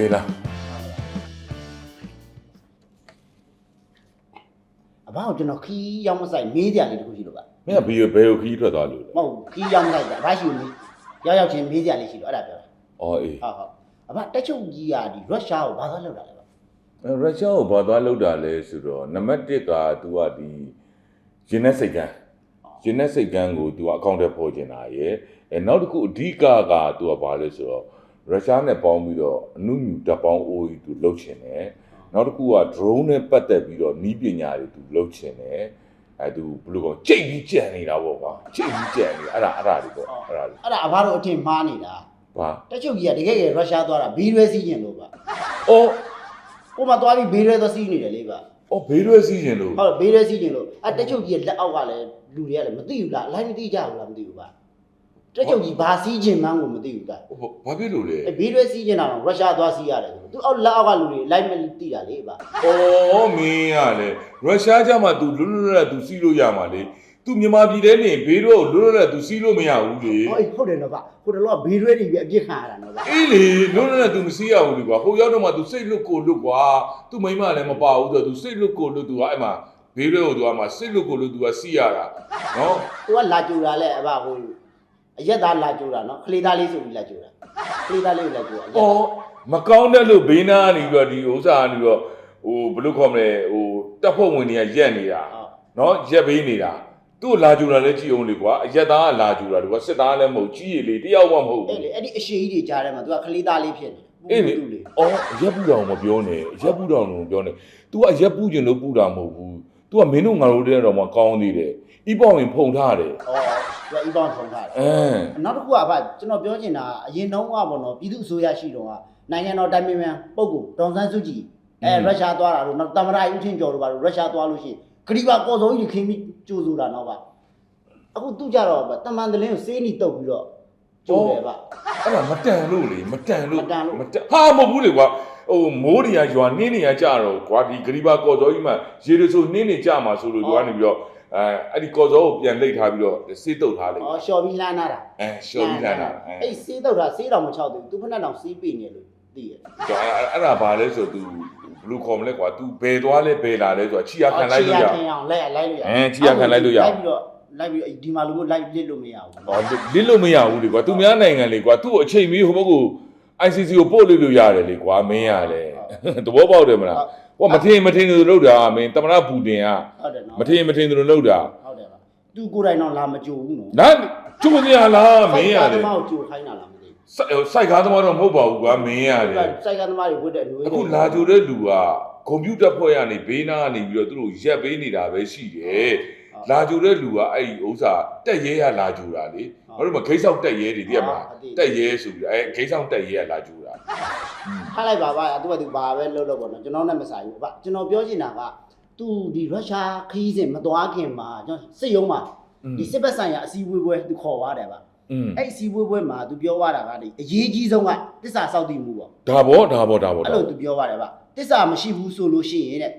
အေးလား အဘောက်ကျွန်တော်ခီးရောက်မဆိုင်မေးကြလေးတခုရှိလို့ပါ မင်းကဘီဘယ်ကိုခီးထွက်သွားလို့လဲ မဟုတ်ဘူးခီးရောက်မဆိုင်ကြအဘရှိလို့ရောက်ရောက်ချင်းမေးကြလေးရှိလို့အဲ့ဒါပြောတာ အော်အေး ဟုတ်ဟုတ်အဘတက်ချုပ်ကြီးကဒီရုရှားကိုဘာသာလောက်တာလဲပါ အဲရုရှားကိုဘာသွားလောက်တာလဲဆိုတော့နံပါတ်1က तू ကဒီရင်နဲ့စိတ်ကန်းရင်နဲ့စိတ်ကန်းကို तू ကအကောင့်ထဲပေါ်ကျင်တာရယ်အဲနောက်တစ်ခုအဓိကက तू ကဘာလဲဆိုတော့ ရုရှားနဲ့ပေါင်းပြီးတော့အနုမြူတပ်ပေါင်း OE သူလှုပ်ချင်တယ်နောက်တစ်ခုက drone နဲ့ပတ်သက်ပြီးတော့နီးပညာတွေသူလှုပ်ချင်တယ်အဲသူဘယ်လိုကောင်ကြိတ်ပြီးကြံနေတာပေါ့ကွာကြိတ်ပြီးကြံနေအဲ့ဒါအဲ့ဒါတွေပေါ့အဲ့ဒါတွေအဲ့ဒါအဘတို့အထင်မှားနေတာဘာတချို့ကြီးကတကယ်ကြီးရုရှားသွားတာဘီရွဲစီးကျင်လို့ပါအော်ဟိုမှာသွားပြီးဘီရွဲသွားစီးနေတယ်လေပါအော်ဘေးရွဲစီးကျင်လို့ဟုတ်ဘေးရွဲစီးကျင်လို့အဲတချို့ကြီးလက်အောက်ကလည်းလူတွေကလည်းမသိဘူးလားအလိုက်မသိကြဘူးလားမသိဘူးပါ တက်ချုပ်ကြီးဘာစီးကျင်မှန်းကိုမသိဘူးက ဘာဖြစ်လို့လဲ အဲ့ဘီးရွဲစီးကျင်တာတော့ရုရှားသွားစီးရတယ်သူအောက်လက်အောက်ကလူတွေလိုက်မသိတာလေပါ ။အော်မင်းရလေရုရှားကြမှာ तू လွတ်လွတ်လပ်လပ် तू စီးလို့ရမှာလေ तू မြန်မာပြည်ထဲနေဘေးတော့လွတ်လွတ်လပ်လပ် तू စီးလို့မရဘူးလေ ဟုတ်အေးဟုတ်တယ်နော်ဗျဟိုတလောကဘေးရွဲတွေပဲအပြစ်ခံရတာနော်ဗျ ။အေးလေလွတ်လွတ်လပ်လပ် तू မစီးရဘူးလေကွာ။ဟိုရောက်တော့မှ तू စိတ်လွတ်ကိုလွတ်ကွာ။ तू မိမလည်းမပါဘူးဆိုတော့ तू စိတ်လွတ်ကိုလွတ် तू ကအဲ့မှာဘေးရွကို तू ကမှစိတ်လွတ်ကိုလွတ် तू ကစီးရတာ။နော် သူကလာကြူတာလဲအဘဟို အရက်သားလာကြူတာနော်ခလေးသားလေးဆိုပြီးလာကြူတာခလေးသားလေးကိုလာကြူတာ။အော်မကောင်းတဲ့လို့ဘေးနာကနေပြီးတော့ဒီဥစ္စာကနေပြီးတော့ဟိုဘယ်လိုခေါ်မလဲဟိုတပ်ဖွဲ့ဝင်တွေကရက်နေတာဟုတ် နော်ရက်ဘေးနေတာသူ့ကိုလာကြူတာလည်းကြည့်အောင်လေကွာအရက်သားကလာကြူတာလေကွာစစ်သားလည်းမဟုတ်ကြီးရည်လေတယောက်မှမဟုတ်အဲ့ဘူးလေအဲ့ဒီအရှိကြီးတွေကြားထဲမှာသူကခလေးသားလေးဖြစ်နေအေးလေသူ့လေအော်ရက်ပူတော်မပြောနဲ့ရက်ပူတော်မပြောနဲ့ तू ကရက်ပူကျင်လို့ပူတာမဟုတ်ဘူး तू ကမင်းတို့ငါတို့တဲ့တော့မှကောင်းသေးတယ်ဤပေါင်ရင်ဖုံထားတယ် ဩ သူကဤပေါင်းထုံထားတယ်အင်းနောက်တစ်ခုကဗျကျွန်တော်ပြောချင်တာအရင်တုန်းကပေါ့နော်ပြည်သူအစိုးရရှိတော့ကနိုင်ငံတော်တိုင်းပြည်မြန်ပုဂ္ဂိုလ်ဒေါန်ဆန်းစုကြည်အဲရုရှားသွားတာလို့နောက်တမရဦးချင်းကျော်တို့ပါလို့ရုရှားသွားလို့ရှိရင်ဂရိပါကော်စောကြီးခင်းပြီးကြိုးဆိုတာတော့ဗျအခုသူကြတော့ဗျတမန်တလင်းကိုစေးနီတုတ်ပြီးတော့ကျိုးတယ်ဗျအဲ့ဒါမတန်လို့လေမတန်လို့မတန်လို့မတန်ဟာမဟုတ်ဘူးလေကွာဟိုမိုးတွေကရွာနင်းနေရကြတော့ကွာဒီဂရိဘာကော်စောကြီးမှရေရဆိုနင်းနေကြမှာဆိုလို့ဟုတ်ကွာနေပြီးတော့ အဲအဲ့ဒီကော်စောကိုပြန်လိတ်ထားပြီးတော့စေးတုတ်ထားလိုက်ဩလျှော်ပြီးလှမ်းလာတာအဲရှော်ပြီးလာတာအဲအဲ့စေးတော့တာစေးတော်မချောက်သေးဘူးသူဖက်နဲ့တောင်စေးပိနေလို့သိရတယ်ကြောင့်အဲ့အဲ့ဒါဘာလဲဆိုတော့ तू ဘလူးခေါ်မလဲကွာ तू ဘယ်သွားလဲဘယ်လာလဲဆိုတော့ချီရခံလိုက်လို့ရချီရခံအောင်လိုက်လိုက်လို့ရအဲချီရခံလိုက်လို့ရလိုက်ပြီးတော့လိုက်ပြီးဒီမှာလူမျိုးလိုက်လစ်လို့မရဘူး ဟောလစ်လို့မရဘူးလေကွာသူများနိုင်ငံလေကွာသူ့ကိုအချိန်မီဟိုဘက်ကို ICC ကိုပို့လို့လို့ရတယ်လေကွာမင်းရလေသဘောပေါက်တယ်မလားဟောမထင်မထင်သူလို့လောက်တာမင်းတမနာပူတင်ကဟုတ်တယ်နော်မထင်မထင်သူလို့လောက်တာဟုတ်တယ်ပါသူကိုယ်တိုင်တော့လာမကြိုဘူးနော်နာကျုံနေရလားမင်းရလေစိုက်ကသမားကိုကြိုခိုင်းတာလားမသိစိုက်ကားသမားတော့မဟုတ်ပါဘူးကွာမင်းရလေဘူးစိုက်ကသမားတွေဝတ်တဲ့အနွေးအခုလာကြတဲ့လူကကွန်ပျူတာဖွဲ့ရနေဘေးနားကနေပြီးတော့သူတို့ရက်ပေးနေတာပဲရှိတယ် လာကြတဲ့လူကအဲ့ဒီဥစ္စာတက်ရဲရလာကြတာလေဘာလို့မခိတ်ဆောက်တက်ရဲတွေတည်းမှာတက်ရဲဆိုပြီးအဲခိတ်ဆောက်တက်ရဲရလာကြတာထားလိုက်ပါပါသူကသူဘာပဲလုပ်လို့ပေါ့နော်ကျွန်တော်နဲ့မဆိုင်ဘူးဗျကျွန်တော်ပြောချင်တာကသူဒီရုရှားခီးစဉ်မသွားခင်မှာကျွန်တော်စစ်ရုံးမှာဒီစစ်ဘက်ဆိုင်ရာအစည်းအဝေးပွဲသူခေါ်သွားတယ်ဗျอืมအဲ့အစည်းအဝေးပွဲမှာသူပြောသွားတာကဒီအရေးကြီးဆုံးကတစ္ဆာစောင့်တည်မှုပေါ့ဒါဘောဒါဘောဒါဘောအဲ့လိုသူပြောပါတယ်ဗျတစ္ဆာမရှိဘူးဆိုလို့ရှိရင်တဲ့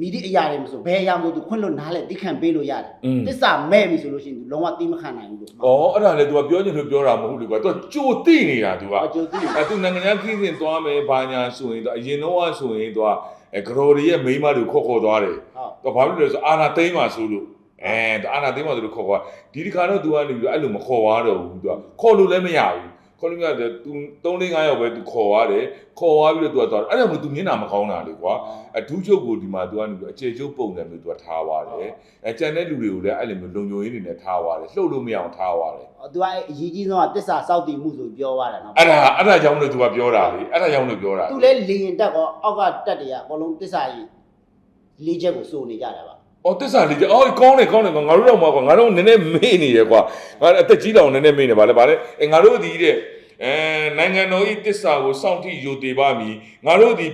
မိဒီအရာတွေမဆိုဘယ်အရာမဆိုသူခွင့်လွတ်နားလဲတိခံပေးလို့ရတယ်တစ္ဆာမဲ့ပြီဆိုလို့ရှိရင်သူလုံးဝတိမခံနိုင်ဘူးလို့ ဩအဲ့ဒါလေ तू ကပြောချင်လို့ပြောတာမဟုတ်လေကွာ तू ကြိုတိနေတာ तू က အကျိုးသိ အဲ तू နိုင်ငံခြားခီးစဉ်သွားမယ်ဘာညာဆိုရင် तू အရင်တော့ဆိုရင် तू ကအဲဂရိုတွေရဲ့မိန်းမတွေကိုခေါ်ခေါ်သွားတယ် ဟုတ် တော့ဘာဖြစ်လဲဆိုအာနာသိမ်းမှာဆိုလို့အဲအာနာသိမ်းမှာဆိုလို့ခေါ်ခေါ်ဒီဒီခါတော့ तू ကနေပြီးတော့အဲ့လိုမခေါ်သွားတော့ဘူး तू ကခေါ်လို့လည်းမရဘူး ခေါ်လို့မရတယ် तू 3 4 5ယောက်ပဲ तू ခေါ်သွားတယ်ခေါ်သွားပြီးတော့ तू ကသွားတယ်အဲ့ဒါမှ तू မျက်နှာမကောင်းတာလေကွာအထူးချုပ်ကိုဒီမှာ तू ကနေပြီးတော့အခြေချုပ်ပုံစံမျိုး तू ကထားသွားတယ်အဲကြံတဲ့လူတွေကိုလည်းအဲ့လိုမျိုးလုံခြုံရေးတွေနဲ့ထားသွားတယ်လှုပ်လို့မရအောင်ထားသွားတယ် သူကအရေးကြီးဆုံးကတစ္ဆာစောင့်တည်မှုဆိုပြောသွားတယ်နော် အဲ့ဒါအဲ့ဒါကြောင့်လို့ तू ကပြောတာလေအဲ့ဒါကြောင့်လို့ပြောတာ သူလည်းလေရင်တက်ကောအောက်ကတက်တွေကအကုန်လုံးတစ္ဆာကြီးလေးချက်ကိုစိုးနေကြတယ်ဗျ အော်တစ္ဆာလေးကြအော်ကောင်းတယ်ကောင်းတယ်ကွာငါတို့တော့မကွာငါတို့နည်းနည်းမေ့နေရကွာငါအသက်ကြီးတောင်နည်းနည်းမေ့နေပါလေဗါလေအဲငါတို့ဒီတဲ့အဲနိုင်ငံတော်ဤတစ္ဆာကိုစောင့်တိယိုတေပါမည်ငါတို့ဒီ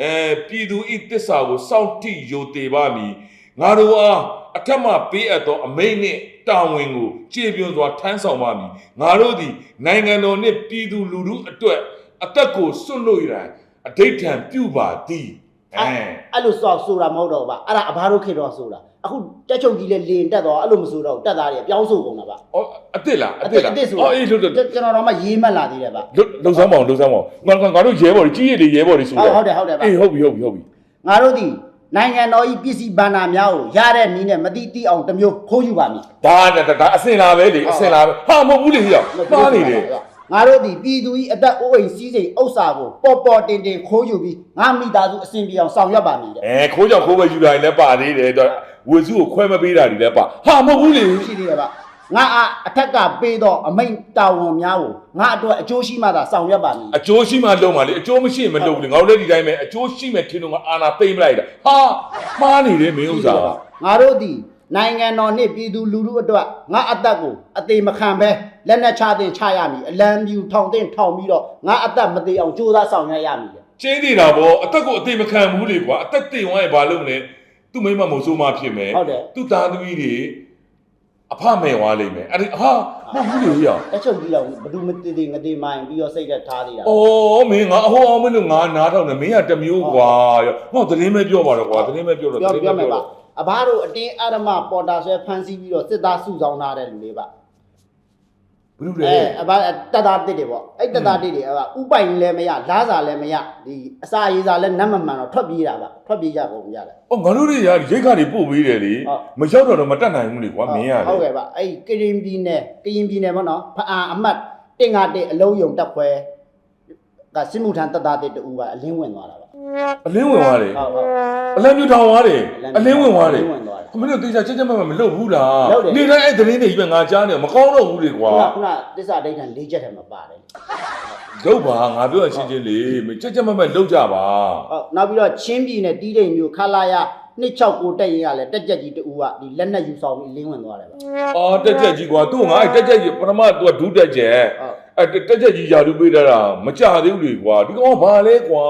အဲပြည်သူဤတစ္ဆာကိုစောင့်တိယိုတေပါမည်ငါတို့အားအထက်မှပေးအပ်သောအမိန့်နှင့်တာဝန်ကိုကျေပြွန်စွာထမ်းဆောင်ပါမည်ငါတို့ဒီနိုင်ငံတော်နှင့်ပြည်သူလူထုအတွက်အသက်ကိုစွန့်လို့ရန်အဋိဋ္ဌံပြုပါသည် အဲအဲ့လိုစောက်ဆိုတာမဟုတ်တော့ဗျအဲ့ဒါအဘာတို့ခေတ်တော့ဆိုတာအခုတက်ချုပ်ကြီးလည်းလင်တက်တော့အဲ့လိုမဆိုတော့တက်သားတွေပြောင်းဆိုကုန်တာဗျအော်အစ်စ်လားအစ်စ်လားအစ်စ်ဆိုအော်အေးလို့လို့ကျွန်တော်တော့မှရေးမှတ်လာသေးတယ်ဗျလုံစမ်းပါအောင်လုံစမ်းပါအောင်ငါငါတို့ရဲဘော်တွေကြီးရည်ရဲဘော်တွေဆိုဟုတ်ဟုတ်တယ်ဟုတ်တယ်ဗျအေးဟုတ်ပြီဟုတ်ပြီဟုတ်ပြီငါတို့ဒီနိုင်ငံတော်ဤပစ္စည်းဘန္နာများကိုရတဲ့နည်းနဲ့မတိတိအောင်တစ်မျိုးခိုးယူပါမည်ဒါဒါဒါအစင်လာပဲလေအစင်လာပဲဟာမဟုတ်ဘူးလေဟိရောက်မှားနေတယ် ငါတို့ဒီပြည်သူဤအသက်အိုးအိမ်စီးစိမ်ဥစ္စာကိုပေါ်ပေါ်တင်တင်ခိုးယူပြီးငါမိသားစုအစဉ်ပြေအောင်ဆောင်ရွက်ပါမည်တဲ့ အဲခိုးကြောင်ခိုးပဲယူတာလည်းပါသေးတယ်တော့ဝေစုကိုခွဲမပေးတာတွေလည်းပါဟာမဟုတ်ဘူးလေရှိသေးတယ်ဗျငါအားအထက်ကပေးတော့အမိန်တာဝန်များကိုငါအတွက်အကျိုးရှိမှသာဆောင်ရွက်ပါမည် အကျိုးရှိမှလုံးပါလေအကျိုးမရှိရင်မလုံးဘူးလေငါတို့လည်းဒီတိုင်းပဲအကျိုးရှိမဲ့ထင်တော့ငါအာနာသိမ့်မလိုက်တာဟာမှားနေတယ်မင်းဥစ္စာက ငါတို့ဒီ နိုင်ငံတော်နှင့်ပြည်သူလူထုအတွက်ငါအသက်ကိုအသေးမခံပဲလက်နဲ့ချတင်ချရမည်အလံပြူထောင်တင်ထောင်ပြီးတော့ငါအသက်မသေးအောင်ကြိုးစားဆောင်ရွက်ရမည်တဲ့ကျင်းနေတာဗောအသက်ကိုအသေးမခံဘူးလေကွာအသက်တင်သွားရင်ဘာလုပ်မလဲသူ့မိမမဆိုးမဖြစ်မယ်ဟုတ်တယ်သူ့သားသမီးတွေအဖမဲ့သွားလိမ့်မယ်အဲ့ဒီဟာမဟုတ်ဘူးလေဟိရောက်အချုပ်ကြီးတော့ဘယ်သူမတည်တည်ငတိမိုင်းပြီးတော့စိတ်သက်ထားသေးတာ။အော်မင်းငါအဟောအောင်မင်းတို့ငါနားထောင်နေမင်းကတစ်မျိုးကွာရော။ဟောသတင်းမဲပြောပါတော့ကွာသတင်းမဲပြောတော့ပြောသတင်းပြောမဲမယ်ပြောပါတော့ အဘတို့အတင်းအဓမ္မပေါ်တာဆွဲဖမ်းဆီးပြီးတော့စစ်သားစုဆောင်ထားတဲ့လူလေးပါဘယ်လိုအဲလဲအဘတက်တာတစ်တွေပေါ့အဲ့တက်တာတစ်တွေအဘဥပိုင်လည်းမရလားစာလည်းမရဒီအစာရေးစာလည်းနတ်မမှန်တော့ထွက်ပြေးတာပါထွက်ပြေးကြကုန်ရတယ်။အော်ငါတို့တွေကရိတ်ခါတွေပို့ပေးတယ်လေဟုတ်။မရောက်တော့တော့မတက်နိုင်ဘူးလေကွာမင်းရတယ်ဟုတ်ကဲ့ပါအဲ့ကရင်ပြည်နယ်ကရင်ပြည်နယ်ပေါ့နော်ဖအာအမတ်တင်ငါတဲ့အလုံးယုံတက်ခွဲကစစ်မှုထမ်းတက်တာတစ်တူကအလင်းဝင်သွားတာပါ။ အလင်းဝင်သွားတယ်ဟုတ်ဟုတ်။အလင်းမြူထောင်သွားတယ်။အလင်းဝင်သွားတယ်အလင်းဝင်သွားတယ်။မင်းတို့တေချာချက်ချက်မမမလုပ်ဘူးလားလုပ်တယ် နေတိုင်းအဲ့သတင်းတွေကြီးပဲငါကြားနေမကောင်းတော့ဘူးလေကွာခုနခုနတစ္ဆာဒိဋ္ဌံ၄ချက်ထဲမှာပါတယ်။လုပ်ပါငါပြောရချင်းချင်းလေမင်းချက်ချက်မမလုပ်ကြပါဟုတ်နောက်ပြီးတော့ချင်းပြည်နယ်တီးတိမ်မျိုးခလာရ269တက်ရင်ကလည်းတက်ကြက်ကြီးတူကဒီလက်နဲ့ယူဆောင်ပြီးလင်းဝင်သွားတယ်ဗျ။အော်တက်ချက်ကြီးကွာသူ့ငါအဲ့တက်ချက်ကြီးပထမသူကဒုတက်ချက်ဟုတ်အဲ့တက်ချက်ကြီးယာလူပေးတာမကြသေးဘူးလေကွာဒီကောင်ကဘာလဲကွာ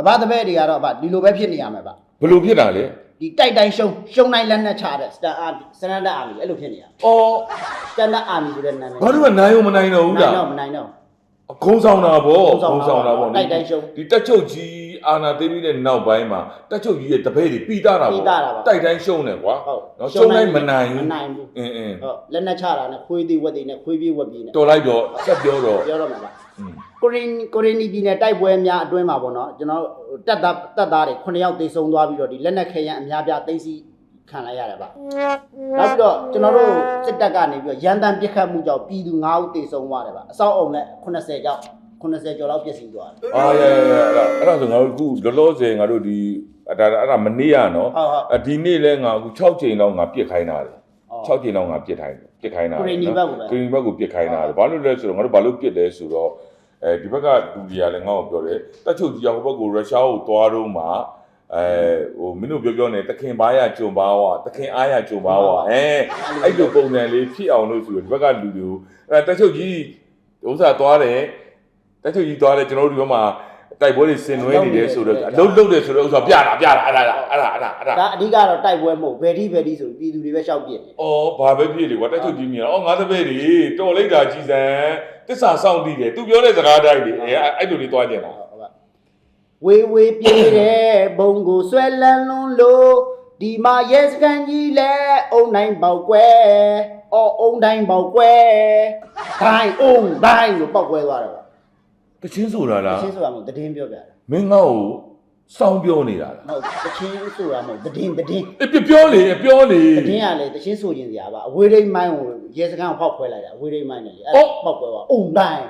အဘတပည့်တွေကတော့ဗျဒီလိုပဲဖြစ်နေရမှာဗျဘယ်လိုဖြစ်တာလဲဒီတိုက်တိုင်းရှုံရှုံတိုင်းလက်နဲ့ချတဲ့စတန်အာစတန်ဒတ်အာမီအဲ့လိုဖြစ်နေရအော်စတန်ဒတ်အာမီဆိုတဲ့နာမည်ဘာလို့ကနိုင်အောင်မနိုင်တော့ဘူးနိုင်လားတော့မနိုင်တော့ အကုံးဆောင်တာဗောကုန်းဆောင်တာဗောတိုက်တိုင်းရှုံးဒီတက်ချုပ်ကြီးအာနာသိပြီးတဲ့နောက်ပိုင်းမှာတက်ချုပ်ကြီးရဲ့တပည့်တွေပြီးတာတာပြီးဗောသားတာပါတိုက်တိုင်းရှုံးတယ်ကွာဟုတ်နော်ရှုံးတိုင်းမနိုင်ဘူးမနိုင်ဘူး အင်းအင်းဟုတ်လက်နဲ့ချတာနဲ့ခွေးသေးဝက်သေးနဲ့ခွေးပြေးဝက်ပြေးနဲ့တော်လိုက်တော့ဆက်ပြောတော့ပြောတော့မှာပါอืม ကိုရင်ကိုရင်နီပြည်နယ်တိုက်ပွဲများအတွင်းမှာပေါ့နော်ကျွန်တော်တက်သားတက်သားတွေ9ယောက်သေဆုံးသွားပြီးတော့ဒီလက်နက်ခဲယံအများပြားသိမ်းဆီးခံလိုက်ရတယ်ဗျနောက်ပြီးတော့ကျွန်တော်တို့စစ်တပ်ကနေပြီးတော့ရန်တမ်းပစ်ခတ်မှုကြောင့်ပြည်သူ9ဦးသေဆုံးသွားတယ်ဗျအစောက်အုံနဲ့80ကျောက်80ကျော်လောက်ပျက်စီးသွားတယ်အာရရရအဲ့ဒါအဲ့ဒါဆိုငါတို့အခုလောလောဆယ်ငါတို့ဒီအဲ့ဒါအဲ့ဒါမနေ့ရနော်ဟုတ်ဟုတ်အဒီနေ့လဲငါအခု6ချိန်လောက်ငါပြစ်ခိုင်းတာလေအော်6ချိန်လောက်ငါပြစ်ခိုင်းပြစ်ခိုင်းတာကိုရီနီဘက်ကိုပဲကိုရီနီဘက်ကိုပြစ်ခိုင်းတာလေဘာလို့လဲဆိုတော့ငါတို့ဘာလို့ပြစ်လဲဆိုတော့ အဲဒီဘက်ကလူတွေကလည်းငါ့ကိုပြောတယ်တက်ချုပ်ကြီးကဟိုဘက်ကိုရုရှားကိုသွားတော့မှအဲဟိုမင်းတို့ပြောပြောနေတခင်ဘာရဂျုံဘာဝတခင်အားရဂျုံဘာဝအဲအဲ့လိုပုံစံလေးဖြစ်အောင်လို့ဆိုတော့ဒီဘက်ကလူတွေကိုအဲတက်ချုပ်ကြီးဥစ္စာသွားတယ်တက်ချုပ်ကြီးသွားတယ်ကျွန်တော်တို့ဒီဘက်မှာ တိုက်ပွဲတွေဆင်နွှဲနေတယ်ဆိုတော့အလုံးလုံးတယ်ဆိုတော့ဥစ္စာပြတာပြတာအဲ့ဒါအဲ့ဒါအဲ့ဒါအဲ့ဒါဒါအဓိကတော့တိုက်ပွဲမဟုတ်ဘယ်ထိဘယ်ထိဆိုပြီးပြည်သူတွေပဲရှောက်ပြစ်တယ်။အော်ဘာပဲဖြစ်လေကွာတက်ချုပ်ကြီးမြင်။အော်ငါတပည့်တွေတော်လိုက်တာကြီးစံတစ္ဆာစောင့်တည်တယ်။ तू ပြောတဲ့စကားတိုင်းလေအဲအဲ့လိုလေးသွားကြတာဟုတ်ပါဝေဝေပြေးတဲ့ဘုံကိုဆွဲလန်းလွန်းလို့ဒီမှာရဲစကန်ကြီးလဲအုံနိုင်ပေါက်ကွဲအော်အုံတိုင်းပေါက်ကွဲဒိုင်းအုံဒိုင်းလို့ပေါက်ကွဲသွားတယ်ဗျ။ တချင်းဆိုတာလားတချင်းဆိုတာမဟုတ်တည်င်းပြောပြတယ်။မင်းငါ့ကိုစောင်းပြောနေတာလားဟုတ်တချင်းဆိုတာမဟုတ်တည်င်းတည်င်း။အေးပြောလေပြောလေတည်င်းကလေတချင်းဆိုခြင်းစရာပါအဝေးရိမ်မိုင်းကိုရဲစကန်ကိုဖောက်ခွဲလိုက်တာအဝေးရိမ်မိုင်းနဲ့လေအဲ့ပေါက်ကွဲသွားအုံဒိုင်း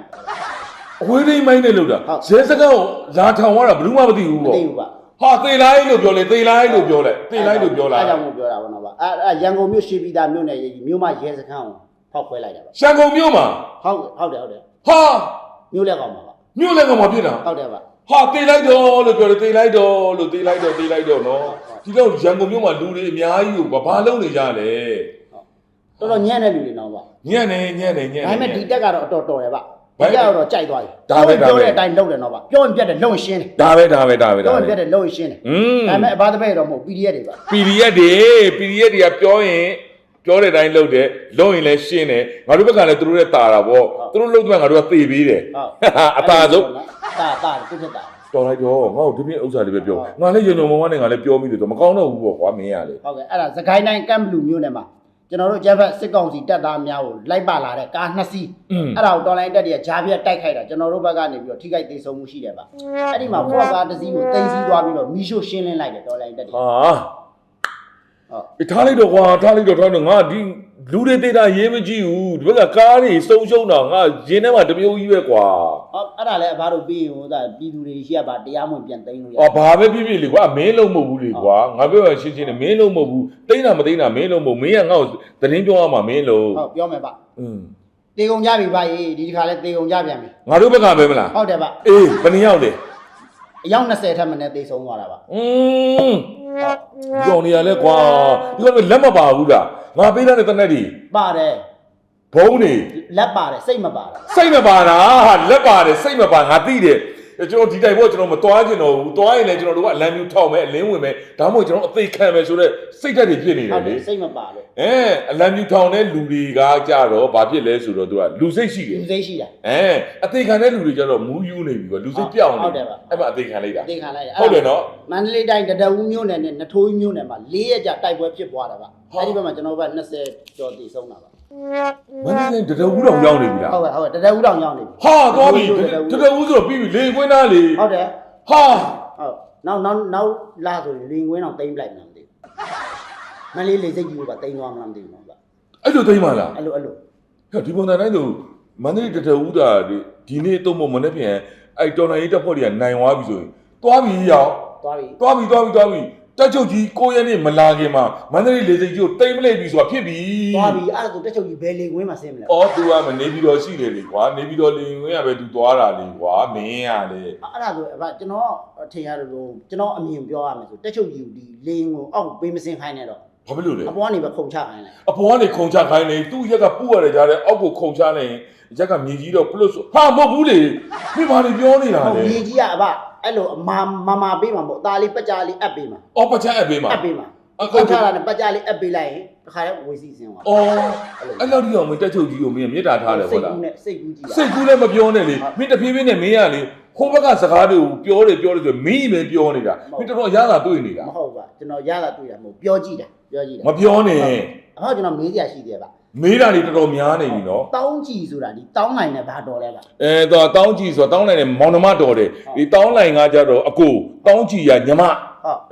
အဝေးထိန်မိုင်းနဲ့လို့တာဟုတ်ရဲစကားကိုလာထောင်ရတာဘယ်သူမှမသိဘူးမပေါ့သိဘူးပါ။ဟာသေလိုက်လို့ပြောလေသေလိုက်လို့ပြောလေသေလိုက်လို့ပြောလားအဲ့ကြောင့်မို့ပြောတာပေါ့နော်ဗျအဲ့အဲ့ရန်ကုန်မြို့ရှိပြည်သားမြို့နယ်မြို့မရဲစခန်းကိုဖောက်ခွဲလိုက်တာဗျ။ရှန်ကုန်မြို့မှာဟုတ်ဟုတ်တယ်ဟုတ်တယ်ဟာမြို့လက်ကောင်ပါဗျ မြို့လည်းကမှဖြစ်တာဟုတ်တယ်ဗျဟာသေလိုက်တော့လို့ပြောတယ်သေလိုက်တော့လို့သေလိုက်တော့သေလိုက်တော့နော်ဒီတော့ရန်ကုန်မြို့မှာလူတွေအများကြီးကိုဘာလုံးနေကြလဲတော်တော်ညံ့တဲ့လူတွေတော့ဗျညံ့နေညံ့နေညံ့ဒါနေပေမဲ့ဒီတက်ကတော့အတော်တော်ရဗျဘာဒီတက်ကတော့ကြိုက်သွားပြီဒါပဲဒါပဲပြောတဲ့အတိုင်းလုပ်တယ်တော့ဗျပြောရင်ပြတ်တယ်လုံရှင်းတယ်ဒါပဲဒါပဲဒါပဲဒါပြောပဲရင်ပြတ်တယ်လုံရှင်းတယ်อืมဒါပေမဲ့အဘာတပည့်တော့မဟုတ် PDF တွေဗျ PDF တွေ PDF တွေကပြောရင် ပြောတဲ့အတိုင်းလုပ်တယ်လုပ်ရင်လည်းရှင်းတယ်ငါတို့ဘက်ကလည်းသူတို့နဲ့တာတာပေါ့သူတို့လုပ်တဲ့ငါတို့ကသေပေးတယ်ဟုတ်အသာဆုံးတာတာသူဖြစ်တာတော်လိုက်တော့ငါ့ကိုဒီပြင်းဥစ္စာတွေပဲပြောငါလည်းရုံရုံမောမောနဲ့ငါလည်းပြောမိတယ်တော့မကောင်းတော့ဘူးပေါ့ကွာမင်းရလေဟုတ်ကဲ့အဲ့ဒါသခိုင်းတိုင်းကမ်ဘလူမျိုးနယ်မှာကျွန်တော်တို့ကျန်းဖက်စစ်ကောင်စီတပ်သားများကိုလိုက်ပါလာတဲ့ကားနှစ်စီးอืมအဲ့ဒါကိုတော်လိုင်းတက်တွေကဂျားပြက်တိုက်ခိုက်တာကျွန်တော်တို့ဘက်ကနေပြီးတော့ထိခိုက်သေးဆုံးမှုရှိတယ်ဗျအဲ့ဒီမှာဖော့ကားတစ်စီးကိုတင်စီးသွားပြီးတော့မီရှို့ရှင်းလင်းလိုက်တယ်တော်လိုင်းတက်တွေဟာဟုတ် အေးထားလိုက်တော့ကွာထားလိုက်တော့ထားတော့ငါဒီလူတွေတေးတာရေးမကြည့်ဘူးဒီဘက်ကကားတွေစုံရှုံတော့ငါရင်းထဲမှာတမျိုးကြီးပဲကွာဟောအဲ့ဒါလည်းအဘတို့ပြီးရင်ဟိုဒါပြည်သူတွေရှိရပါတရားမဝင်ပြန်သိမ်းလို့ရအော်ဘာပဲဖြစ်ဖြစ်လေကွာမင်းလုံးမဟုတ်ဘူးလေကွာငါပြောရရှင်းရှင်းနဲ့မင်းလုံးမဟုတ်ဘူးတိမ့်တာမတိမ့်တာမင်းလုံးမဟုတ်မင်းကငါ့ကိုသတင်းပြောရမှာမင်းလုံးဟုတ်ပြောမယ်ဗျอืมတေကုန်ကြပြီဗျရေဒီတစ်ခါလဲတေကုန်ကြပြန်ပြီငါတို့ဘက်ကပဲမလားဟုတ်တယ်ဗျအေးဘယ်နှစ်ယောက်လဲ အယောက်20ထက်မနည်းတေဆုံးသွားတာဗျอืมကြောင်နေရလဲကွာဒီကောင်လက်မပါဘူးလားငါပေးတဲ့တနက်ကြီးပါတယ်ဘုံနေလက်ပါတယ်စိတ်မပါတာစိတ်မပါတာဟာလက်ပါတယ်စိတ်မပါငါသိတယ် ကျွန်တော်ဒီတိုင်ဘောကျွန်တော်မတွားကျင်တော့ဘူးတွားရင်လည်းကျွန်တော်တို့ကအလံမြူထောက်မယ်အလင်းဝင်မယ်ဒါမှမဟုတ်ကျွန်တော်အသေးခံမယ်ဆိုတော့စိတ်ဓာတ်တွေဖြစ်နေတဟုယ်တ်တလေယ်စိတ်မပါလို့အဲအလံမြူထောင်တဲ့လူတွေကကြတော့ဘာဖြစ်လဲဆိုတော့သူကလူစိတ်ရှိတယ်လူစိတ်ရှိတာအဲအသေးခံတဲ့လူတွေကြတော့မူးယူနေပြီကွာလူစိတ်ပြောင်းနေဟုတ်တယ်ပါအဲ့မှာအသေးခံလိုက်တာတေခံလိုက်တယ်ဟုတ်တယ်နော်မန္တလေးတိုင်းတဒဦးမြို့နယ်နဲ့နထိုးကြီးမြို့နယ်မှာ၄ရက်ကြာတိုက်ပွဲဖြစ်ပွားတာဗျဟုတ်အဲ့ဒီဘက်မှာကျွန်တော်ဘက်20ကျော်တည်ဆုံးတာဗျ မင်းလည်းတရဝူတော်ရောက်နေပြီလားဟုတ်ကဲ့ဟုတ်ကဲ့တဒဦးတောင်ရောက်နေပြီဟာသွားပြီဟုတ်တတယ်ရဝူဆိုတော့ပြီးပြီလေကွင်းသားလေဟုတ်တယ်ဟာဟုတ်နောက်နောက်နောက်လာဆိုရင်လင်ဝင်းအောင်တိမ့်ပလိုက်မှမသိဘူးမန္တလေးလေစိတ်ကြီးကတိမ့်သွားမှမသိဘူးနော်ဗျအဲ့လိုသိမ်းပါလားအဲ့လိုအဲ့လိုဟဲ့ဒီပုံစံတိုင်းဆိုမန္တလေးတရဝူတာဒီနေ့တော့မမနေ့ပြန်အဲ့တော်နိုင်ရေးတပ်ဖွဲ့တွေကနိုင်သွားပြီဆိုရင်သွားပြီရောက်သွားပြီသွားပြီသွားပြီသွားပြီ တက်ချုပ်ကြီးကိုရက်နေ့မလာခင်မှာမန္တလေးလေစိတ်ကြီးကိုတိမ့်မလိုက်ပြီဆိုတာဖြစ်ပြီသွားပြီအဲ့ဒါဆိုတက်ချုပ်ကြီးဘယ်လေဝင်းမှာဆင်းမလဲအော် तू ကမနေပြီးတော့ရှိတယ်လေကွာနေပြီးတော့လေဝင်ရပဲ तू သွားတာလေကွာမင်းရလေအဲ့ဒါဆိုအဘကျွန်တော်အထင်ရတယ်လို့ကျွန်တော်အမြင်ပြောရမယ်ဆိုတက်ချုပ်ကြီးကိုဒီလေရင်ကိုအောက်ပေးမစင်ခိုင်းနဲ့တော့ဘာဖြစ်လို့လဲအပေါ်ကနေပဲခုန်ချခိုင်းလိုက်အပေါ်ကနေခုံချခိုင်းနေသူ့ရက်ကပူရတယ်ကြားတယ်အောက်ကိုခုံချလိုက်ရင်ရက်ကမြေကြီးတော့ပလွတ်ဆိုဟာမဟုတ်ဘူးလေမိဘာတွေပြောနေတာဟုတ်လဲမြေကြီးကအဘ အဲ့လိုအမာမမာပေးမှာမဟုတ်အသားလေးပက်ကြားလေးအပ်ပေးမှာအော်ပချမ်းအပေးမှာအပ်ပေးမှာအဲ့ခုန်ချတာနဲ့ပက်ကြားလေးအပ်ပေးလိုက်ရင်တခါလဲဝေစီစင်းသွားအော်အဲ့လောက်ဒီအောင်မင်းတက်ချုပ်ကြီးကိုမင်းမေတ္တာထားတယ်စိဟုတ်လားတ်ကူးနဲ့စိတ်ကူးကြီးစိတ်ကူးလည်းမပြောနဲ့လေမင်းတဖြည်းဖြည်းနဲ့မင်းရလေခိုးဘက်ကစကားတွေကိုပြောတယ်ပြောတယ်ဆိုမင်းကြီးပဲပြောနေတာမင်းတော်တော်ရတာတွေ့နေတာမဟုတ်ပါကျွန်တော်ရတာတွေ့တာမဟုတ်ပြောကြည့်တာပြောကြည့်တာမပြောနဲ့အခုကျွန်တော်မေးစရာရှိတယ်ဗျ မေးတာတွေတော်တော်များနေပြီနော်တောင်းကြည့်ဆိုတာဒီတောင်းနိုင်တယ်ဘာတော်လဲဗျအဲတော့တောင်းကြည့်ဆိုတော့တောင်းလိုက်တယ်မောင်နှမတော်တယ်ဒီတောင်းလိုက်ငါကြတော့အကိုတောင်းကြည့်ရညီမဟုတ်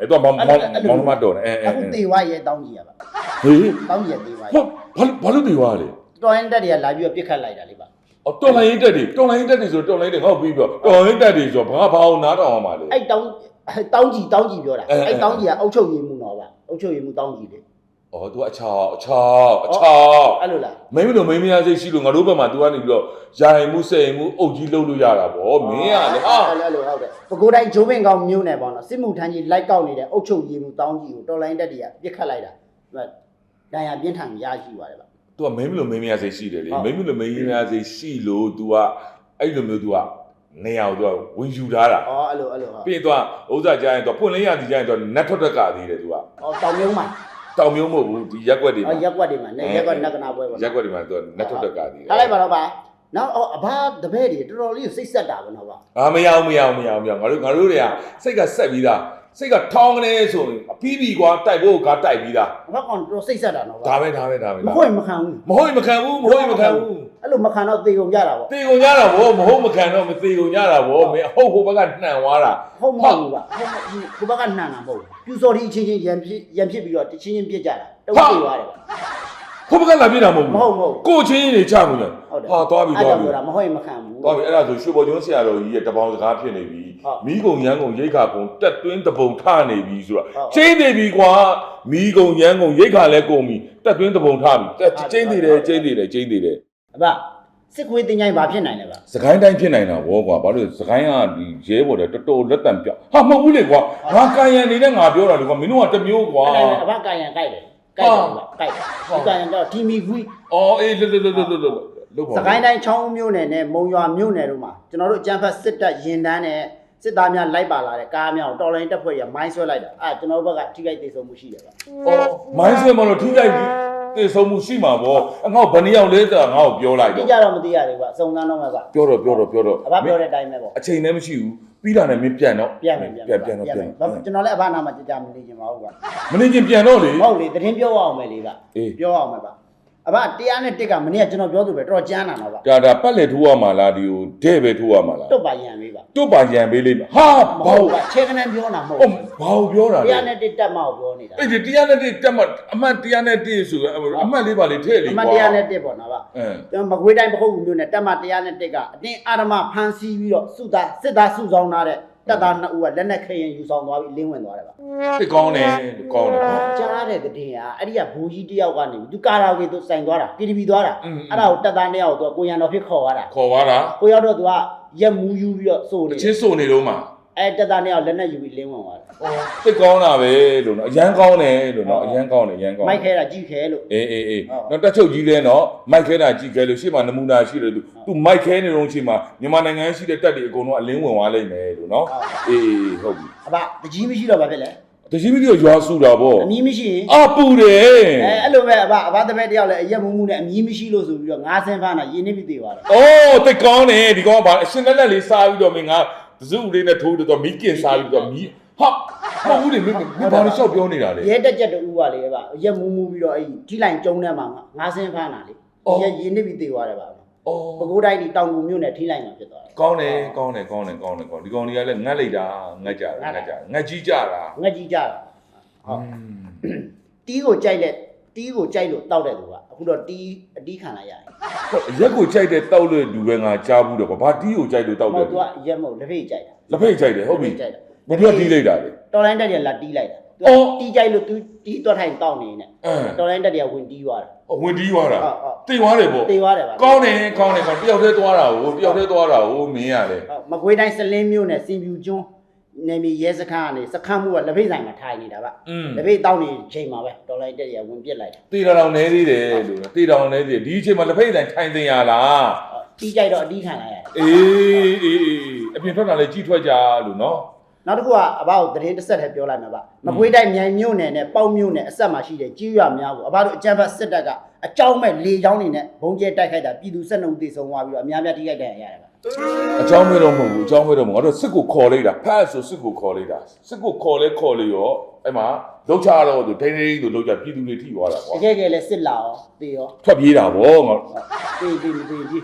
အဲတော့မောင်မောင်မောင်နှမတော်တယ်အဲအဲအခုတေဝရဲတောင်းကြည့်ရပါဟေးတောင်းကြည့်ရတေဝရဲဘာဘာဘာလို့တွေွားလဲတော်ရင်တက်တွေကလာပြီးတော့ပြစ်ခတ်လိုက်တာလေဗျအော်တော်လိုင်းတက်တွေတော်လိုင်းတက်တွေဆိုတော်လိုင်းတွေငေါ့ပြီးပြောတော်လိုင်းတက်တွေဆိုဘာဘာအောင်နားတော်အောင်ပါလေအဲ့တောင်းတောင်းကြည့်တောင်းကြည့်ပြောတာအဲအဲအဲ့တောင်းကြည့်ကအုတ်ချုပ်ရည်မှုတော့ဗျအုတ်ချုပ်ရည်မှုတောင်းကြည့်လေ အော် तू အချောက်အချောက်အချောက် အဲ့လိုလား မင်းမလို့မင်းမရစိတ်ရှိလို့ငါတို့ဘက်မှာ तू ကနေပြီးတော့ယာရင်မှုစိတ်မှုအုပ်ကြီးလုပ်လို့ရတာဗောမင်းကလေဟာ အဲ့လိုဟုတ်တယ်ပကိုးတိုင်းဂျိုးပင်ကောင်မျိုးနယ်ပေါ့နော်စစ်မှုထမ်းကြီးလိုက်ကောက်နေတဲ့အုတ်ချုပ်ရည်မှုတောင်းကြည့်ကိုတော်လိုင်းတက်တွေကပြစ်ခတ်လိုက်တာဒဏ်ရာပြင်းထန်ရရှိပါတယ်ဗျ तू ကမင်းမလို့မင်းမရစိတ်ရှိတယ်လေ ဟုတ် မင်းမလို့မင်းမရစိတ်ရှိလို့ तू ကအဲ့လိုမျိုး तू ကနေရာကို तू ကဝင်ယူထားတာ ဩအဲ့လိုအဲ့လိုဟုတ် ပြီးရင် तू ဥစ္စာကြရင် तू ပွင့်လင်းရသည်ကြရင် तू နတ်ထွက်တက်ကသေးတယ် तू က ဩတောင်မျိုးမှာ တောင်မျိုးမဟုတ်ဘူးဒီရက်ွက်တွေဩမှာရက်ွက်တွေမှာနေရက်ွက်နက်ကနာပွဲပေါ့ရက်ွက်တွေမှာ तू နတ်ထွက်တက်ကသေးတယ်ထားလိုက်ပါတော့ပါနောက်ဩအဘတပည့်တွေတော်တော်လေးကိုစိတ်ဆက်တာပေါ့နော်ဗျအာမရအောင်မရအောင်မရအောင်မရအောင်ငါတို့ငါတို့တွေကစိတ်ကဆက်ပြီးသား စိတ်ကထောင်းကနေဆိုရင်အပီးပြီးကွာတိုက်ဖို့ကတိုက်ပြီးသားအဘကောင်တော်တော်စိတ်ဆက်တာနော်ဗျဒါပဲဒါပဲဒါပဲမဟုတ်ရင်မခံဘူးမဟုတ်ရင်မခံဘူးမဟုတ်ရင်မခံဘူးအဲ့လိုမခံတော့သေကုန်ကြတာပေါ့တေကုန်ကြတာဗောမဟုတ်မခံတော့မတေကုန်ကြတာဗောမင်းအဟုတ်ဟိုဘက်ကနှံသွားတာဟုတ်မဟုတ်ဘူးဗျဟုတ်မဟုတ်ဘူးကိုဘက်ကနှံတာမဟုတ်ဘူးပြူစော်ဒီအချင်းချင်းရံဖြစ်ရံဖြစ်ပြီးတော့တချင်းချင်းပြစ်ကြတာတုံးပြေသွားတယ်ဗျ ဟိုဘက်ကလာပြတာမဟုတ်မဟုတ်မဟုတ်ကိုချင်းကြီးတွေချမှုလေဟုတ်တယ်ဟာသွားပြီသွားပြီအဲ့ဒါပြောတာမဟုတ်ရင်မခံဘူးသွားပြီအဲ့ဒါဆိုရွှေပေါ်ကျွန်းဆရာတော်ကြီးရဲ့တပေါင်းစကားဖြစ်နေပြီဟုတ်မိကုံရန်ကုန်ရိတ်ခါကုံတက်တွင်းတပုံထနေပြီဆိုတော့ဟုတ်ချင်းနေပြီကွာမိကုံရန်ကုန်ရိတ်ခါလဲကုန်ပြီတက်တွင်းတပုံထပြီတက်ချင်းနေတယ်ချင်းနေတယ်ချင်းနေတယ်အဘစစ်ခွေးတင်ကြိုင်ဘာဖြစ်နိုင်လဲဗျစကိုင်းတိုင်းဖြစ်နိုင်တာဗောကွာဘာလို့လဲစကိုင်းကဒီရဲဘော်တဲ့တော်တော်လက်တံပြောက်ဟာမဟုတ်ဘူးလေကွာငါကန်ရန်နေတဲ့ငါပြောတာလေကွာမင်းတို့ကတစ်မျိုးကွာအဲ့ဒါနဲ့အဘကာယံကြိုက်တယ် ကြိုက်တယ်ဗျကြိုက်တယ်ဒီကာယံတော့ဒီမီခွေးအော်အေးလွတ်လွတ်လွတ်လွတ်လွတ်လွတ်လွတ်ပါစကိုင်းတိုင်းချောင်းဦးမြို့နယ်နဲ့မုံရွာမြို့နယ်တို့မှာကျွန်တော်တို့အကြမ်းဖက်စစ်တပ်ရင်တန်းနဲ့စစ်သားများလိုက်ပါလာတဲ့ကားများကိုတော်လိုင်းတပ်ဖွဲ့ရမိုင်းဆွဲလိုက်တာအဲကျွန်တော်တို့ဘက်ကထိခိုက်ဒေဆုံးမှုရှိတယ်ဗျအော်မိုင်းဆွဲမလို့ထိလိုက်ပြီ တတည်ဆုံးမှုရှိမှာပေါ့အငေါ့ဘယ်နှစ်ယောက်လဲဆိုတာငါ့ကိုပြောလိုက်တိတော့ကျတော့မသိရသေးဘူးကစုံစမ်းတော့မှာပါပြောတော့ပြောတော့ပြောတော့အဘပြောတဲ့အတိုင်းပဲပေါ့အချိန်လည်းမရှိဘူးပြီးတာနဲ့မင်းပြန်တော့ပြန်မယ်ပြန်ပြန်ပြန်တော့ပြန်မယ်ကျွန်တော်လည်းအဘနာမှာကြကြမနေချင်ပါဘူးကမနေချင်းပြန်တော့လေမဟုတ်လေသတင်းပြောအောင်မယ်လေကအေးပြောအောင်မယ်ပါ အဘတရားနဲ့တစ်ကမနေ့ကကျွန်တော်ပြောသူပဲတော်တော်ကြမ်းတာတော့ပါဒါဒါပတ်လေထိုးရမှာလားဒီကိုတဲ့ပဲထိုးရမှာလားတွတ်ပါရန်လေးပါတွတ်ပါရံပေးလိမ့်မယ်ဟာမဘာဟုတ်လို့ပါခြေကနန်းပြောတာမဟုတ်ဟုတ်ဘာကိုပြောတာတလဲရားနဲ့တစ်တက်မအောင်ပြောနေတာအဲ့ဒီတရားနဲ့တက်မှအမှတ်တရားနဲ့တည်းဆိုအမှတ်လေးပါလေထည့်လေအမှန်တရားနဲ့တစ်ပေါ့နော်ဗျအင်းကျွန်တော်မကွေးတိုင်းပခုတ်ကူမျိုးနဲ့တက်မတရားနဲ့တစ်ကအတင်းအာရမဖန်ဆီးပြီးတော့စုသားစစ်သားစုဆောင်ထားတဲ့ တပ်သားနှစ်ဦးကလက်နဲ့ခရင်ယူဆောင်သွားပြီးလင်းဝင်သွားတယ်ဗျသိကောင်းတယ်ကောင်းတယ်ကြားတဲ့တဲ့တင်ကအဲ့ဒီကဘူကြီးတယောက်ကနေသူကာရာဝေသူစိုင်သွားတာ KTV သွားတာอืมအဲ့ဒါကိုတက်သားနှစ်ယောက်ကိုသူကကိုရန်တော်ဖြစ်ခေါ်သွားတာခေါ်သွားတာကိုရောက်တော့သူကရက်မူးယူပြီးတော့စိုးနေချင်းစုံနေတော့မှာ အဲ့တက်သားနှစ်ယောက်လက်နဲ့ယူပြီးလင်းဝင်သွားတယ်သိကောင်းတာပဲလို့နော်အရန်ကောင်းတယ်လို့နော်အရန်ကောင်းတယ်အရန်ကောင်းမိုက်ခဲတာကြည့်ခဲလို့အေးအေးအေးဟုတ်နော်တက်ချုပ်ကြီးလဲနော်မိုက်ခဲတာကြည့်ခဲလို့ရှေ့မှာနမူနာရှိတယ်သူသူမိုက်ခဲနေတော့ချိန်မှာမြန်မာနိုင်ငံရှိတဲ့တက်တွေအကုန်လုံးအလင်းဝင်သွားလိမ့်မယ်လို့နော်အေးအေးဟုတ်ပြီအဘတကြီးမရှိတော့ဘာဖြစ်လဲတကြီးမီဒီကိုရွာစုတာဗောအမီးမရှိရင်အပူတယ်အဲအဲ့လိုပဲအဘအဘတပည့်တယောက်လည်းအရက်မူးမူးနဲ့အမီးမရှိလို့ဆိုပြီးတော့ငါးဆင်းဖမ်းတာရင်းနှီးပြီးသေးသွားတယ်အိုးသိကောင်းတယ်ဒီကောင်ကဘာအရှင်လက်လက်လေးစားပြီးတော့မင်းငါ တစုလေးနဲ့ထိုးပြီးတော့မီးကင်စားပြီးတော့မီးဟာမဟုတ်ဘူးလေမင်းဘာလို့ရှောက်ပြောနေတာလဲရဲတက်ချက်တူကလေအဘအရက်မူးမူးပြီးတော့အဲ့ဒီထိလိုက်ကျုံထဲမှာငါးဆင်းဖမ်းတာလေအော်ရရင်းနှီးပြီးသေးသွားတယ်ဗျအော်ပဲခူးတိုင်းဒီတောင်ကူမြို့နယ်ထိလိုက်မှာဖြစ်သွားတယ်ကောင်းတယ်ကောင်းတယ်ကောင်းတယ်ကောင်းတယ်ကောင်းဒီကောင်တွေကလည်းငတ်လိုက်တာငတ်ကြတာငတ်ကြငတ်ကြီးကြတာငက်ကြီးကြတာဟုတ်တီးကိုကြိုက်တဲ့တီးကိုကြိုက်လို့တောက်တဲ့သူက အခုတော့တီးအတီးခံလိုက်ရတယ်ရက်ကိုကြိုက်တဲ့တောက်လို့လူပဲငါကြားဘူးတော့ဘာတီးကိုကြိုက်လို့တောက်မတဟုတ်ယ်သူကရက်မဟုတ်လက်ဖေးကြိုက်တာလက်ဖိတ်ကြိုက်တယ်ဟုတ်ပြီကြိုက်တာဘယ်ပြောတီးလိုက်တာလဲ တော်လိုင်းတက်ရလာတီးလိုက်တာအော်တီးကြိုက်လို့သူတီးတော့ထိုင်တောက်နေနေအင်းတော်လိုင်းတက်ရဝင်တီးသွားတယ်ဝင်တီးသွားတာဟုတ်ဟုတ် တိတ်သွားတယ်ပေါ့တေးသွားတယ်ဗျကောင်းတယ်ကောင်းတယ်ကောင်းတယောက်တည်းသွားတာကိုတယောက်တည်းသွားတာကိုမင်းရတယ် ဟုတ်မကွေးတိုင်းစလင်းမြို့နယ်စင်ပြူကျွန်း နေမီရဲစခန်းကနေစခန်းမှုကလက်ဖေးဆိုင်မှာထိုင်နေတာဗျอืมလက်ဖေးတောက်နေချိန်မှာပဲတော်လိုင်းတက်ရဝင်ပြစ်လိုက်တာတေတော်တော်နေသေးတယ်လို့တေတော်နေသေးတယ်ဒီအချိန်မှာလက်ဖိတ်တိုင်းထိုင်သိရလားဟုတ်တီးကြိုက်တော့အတီးခံလိုက်ရတယ်အေးအေးအေးအပြင်ထွက်တာလည်းကြီးထွက်ကြလို့နော်နောက်တစ်ခုကအဘကိုသတင်းတစ်ဆက်ထည့်ပြောလိုက်မှာပါမကွေးတိုင်းမြိုင်မြို့နယ်နဲ့ပေါက်မြို့နယ်အဆက်မှာရှိတဲ့ကြီးရွာများကိုအဘတို့အကြမ်းဖက်စစ်တပ်ကအကြောင်းမဲ့လေချောင်းနေနဲ့ဘုံကျဲတိုက်ခိုက်တာပြည်သူ12ဦးသေဆုံးသွားပြီးတော့အများများထိခိုက်ဒဏ်ရာရတယ်ဗျ အကြောင်းမွေးတော့မဟုတ်ဘူးအကြောင်းမွေးတော့မဟုတ်ငါတို့စစ်ကိုခေါ်လိုက်တာဖတ်ဆိုစစ်ကိုခေါ်လိုက်တာစစ်ကိုခေါ်လဲခေါ်လေရောအဲ့မှာလောက်ချတော့သူဒိန်းဒိန်းဆိုလောက်ချပြည်သူတွေထိသွားတာကွာတကယ်ကယ်လဲစစ်လာရောတေရောထွက်ပြေးတာဗောငါတေတေတေကြီး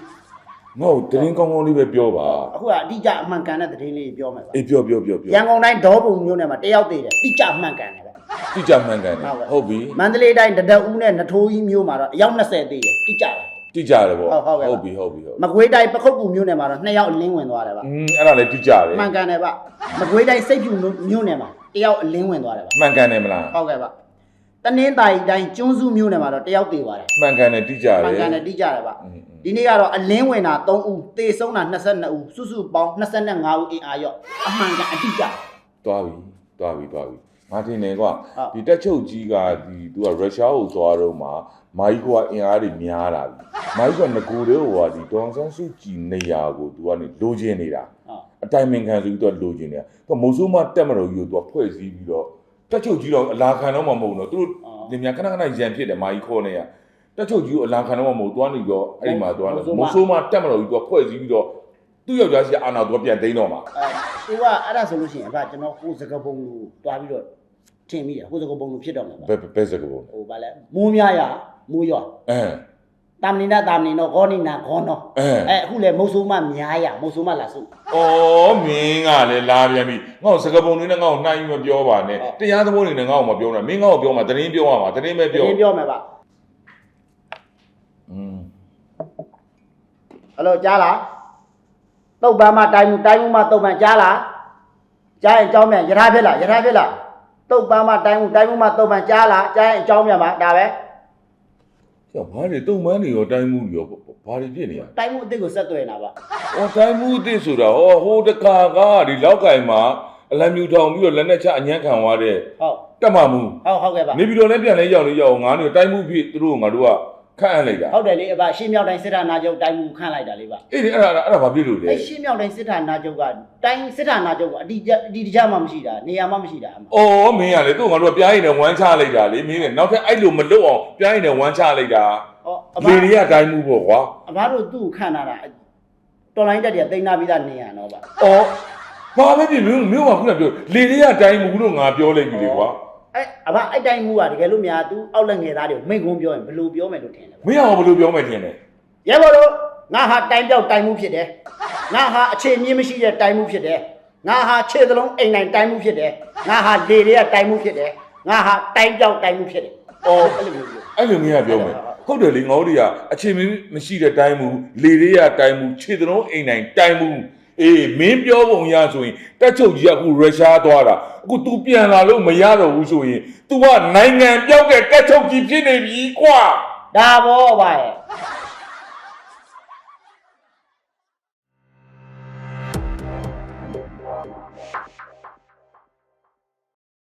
မဟုတ်တရင်ကောင်းကောင်းလေးပဲပြောပါအခုကအတိအကျအမှန်ကန်တဲ့တရင်လေးပြောမယ်ပါအေးပြောပြောပြောပြောရန်ကုန်တိုင်းဒေါပုံမြို့နယ်မှာတယောက်သေးတယ်တိကျအမှန်ကန်တယ်ပဲတိကျအမှန်ကန်တယ်ဟုတ်ပြီမန္တလေးတိုင်းတဒဦးနဲ့နထိုးကြီးမြို့မှာတော့အယောက်20သေးတယ်တိကျတယ် တိကျတယ်ပေါ့ဟုတ်ဟုတ်ပြီဟုတ်ပြီဟုတ်မကွေးတိုင်းပခုတ်ပူမြို့နယ်မှာတော့နှစ်ယောက်အလင်းဝင်သွားတယ်ဗျอืมအဲ့ဒါလည်းတိကျတယ်မှန်ကန်တယ်ဗျမကွေးတိုင်းစိတ်ဖြူမြို့နယ်မှာတယောက်အလင်းဝင်သွားတယ်ဗျမှန်ကန်တယ်မလားဟုတ်ကဲ့ဗျတနင်္သာရီတိုင်းကျွန်းစုမြို့နယ်မှာတော့တယောက်တေပါတယ်မှန်ကန်တယ်တိကျတယ်မှန်ကန်တယ်တိကျတယ်ဗျဒီနေ့ကတော့အလင်းဝင်တာ3ဦးတေဆုံးတာ22ဦးစုစုပေါင်း25ဦးအင်အားရော့အမှန်ကန်အတိကျသွားပြီသွားပြီသွားပြီမာတင်နေကွာဒီတက်ချုပ်ကြီးကဒီသူကရုရှားကိုသွားတော့မှာ မာကြီးကအင်အားတွေများလာပြီမာကြီးကငကိုလေးဟိုကဒီဒေါန်ဆန်းစုကြည်နေရာကိုသူကနေလိုချင်နေတာဟုတ်အတိုင်ပင်ခံဆိုပြီးတော့လိုချင်နေတာသူကမုံဆိုးမတက်မတော်ကြီးကိုသူကဖွဲ့စည်းပြီးတော့တက်ချုပ်ကြီးတော့အလာခံတော့မှမဟုတ်ဘူးနော်သူတို့အော်ဒီမြန်ခဏခဏရန်ဖြစ်တယ်မာကြီးခေါ်နေရတက်ချုပ်ကြီးကိုအလာခံတော့မှမဟုတ်သွားနေပြီးတော့အဲ့ဒီမှာသွားတယ်မုံဆိုးမမုံဆိုးမတက်မတော်ကြီးသူကဖွဲ့စည်းပြီးတော့သူ့ယောက်ျားစီအာနာသူကပြန်သိမ်းတော့မှာအဲသူကအဲ့ဒါဆိုလို့ရှိရင်အဖကျွန်တော်ကိုယ်စကပုံလူတွားပြီးတော့ထင်မိတယ်ကိုယ်စကပုံလူဖြစ်တော့မှာပါဘယ်ဘယ်စကားပုံလဲဟိုဗာလဲမိုးများရ မိုးရွာအဲတာမဏိနာတာမဏိနောဂောနိနာဂောနောအဲအဲအခုလေမုတ်ဆိုးမများရမုတ်ဆိုးမလာစု။အော်မင်းကလည်းလာပြန်ပြီ။ငါ့ကိုစကားပုံလေးနဲ့ငါ့ကိုနှိုင်းမပြောပါနဲ့ဟုတ်။တရားသဘောတွေနဲ့ငါ့ကိုမပြောနဲ့။မင်းငါ့ကိုပြောမှာတရင်ပြောရမှာတရင်ပဲတပြောရင်ပြောမယ်ပါ။อืมအဲ့လိုကြားလားတုတ်ပန်းမတိုင်းမှုတိုင်းမှုမတုတ်ပန်းကြားလားကြားရင်အကြောင်းမြန်ယထာဖြစ်လားယထာဖြစ်လားတုတ်ပန်းမတိုင်းမှုတိုင်းမှုမတုတ်ပန်းကြားလားကြားရင်အကြောင်းမြန်ပါဒါပဲ။ ကျဘာတွေတုံမန်းတွေရောတိုင်းမှုတွေရောဘာတွေဖြစ်နေရလဲတိုင်းမှုအစ်စ်ကိုဆက်သွယ်နေတာပါ။အော်တိုင်းမှုအစ်စ်ဆိုတာဟောဟိုတခါကဒီလောက်ကင်မှာအလံမြူထောင်ပြီးတော့လက်နဲ့ချအညံ့ခံသွားတဲ့ဟုတ်တက်မမှုဟုတ်ဟုတ်ကဲ့ပါနေပြီးတော့လည်းပြန်လဲရောက်နေရောက်ငါနေတိုင်းမှုဖြစ်သူတို့ကငါတို့က ခန့်အပ်လိုက်တာဟုတ်တယ်လေအဘရှင်းမြောက်တိုင်းစစ်ဌာနချုပ်တိုင်းမှုခန့်လိုက်တာလေဗျအေးဒီအဲ့ဒါအဲ့ဒါဘာဖြစ်လို့လဲအဲရှင်းမြောက်တိုင်းစစ်ဌာနချုပ်ကတိုင်းစစ်ဌာနချုပ်ကအတီးအတီးတကြမှမရှိတာနေရာမှမရှိတာအမအော်မင်းရလေသူ့ငါတို့ကပြားရင်လည်းဝမ်းချလိုက်တာလေမင်းလည်းနောက်ထပ်အဲ့လိုမလွတ်အောင်ပြားရင်လည်းဝမ်းချလိုက်တာဟောအဘလေတွေကတိုင်းမှုပေါ့ကွာအဘတို့သူ့ကိုခန့်လာတာတော်လိုင်းတက်တွေကတိန်းနာပြီးသားနေရတော့ဗျအော်ဘာပဲဖြစ်မင်းမင်းကခုနပြောလေတွေကတိုင်းမှုလို့ငါပြောလိုက်ပြီလေကွာ အဲအဘအဲ့တိုင်းမှုကတကယ်လို့များ तू အောက်လက်ငယ်သားတွေကိုမိန့်ခွန်းပြောရင်ဘယ်လိုပြောမယ်လို့ထင်လဲမင်းအောင်ဘယ်လိုပြောမှထင်လဲရဲဘော်တို့ငါဟာတိုင်းပြောက်တိုင်းမှုဖြစ်တယ်ငါဟာအခြေမြင့်မရှိတဲ့တိုင်းမှုဖြစ်တယ်ငါဟာခြေသလုံးအိမ်တိုင်းတိုင်းမှုဖြစ်တယ်ငါဟာလေတွေကတိုင်းမှုဖြစ်တယ်ငါဟာတိုင်းပြောက်တိုင်းမှုဖြစ်တယ်အော်အဲ့လိုမျိုးပြောအဲ့လိုမင်းကပြောမယ်ဟုတ်တယ်လေငါတို့တွေကအခြေမင်းမရှိတဲ့တိုင်းမှုလေတွေကတိုင်းမှုခြေသလုံးအိမ်တိုင်းတိုင်းမှု အေးမင်းပြောပုံရဆိုရင်တက်ချုပ်ကြီးကအခုရုရှားသွားတာအခု तू ပြန်လာလို့မရတော့ဘူးဆိုရင် तू ကနိုင်ငံပြောက်တဲ့တက်ချုပ်ကြီးဖြစ်နေပြီကွာဒါဘောပါရဲ့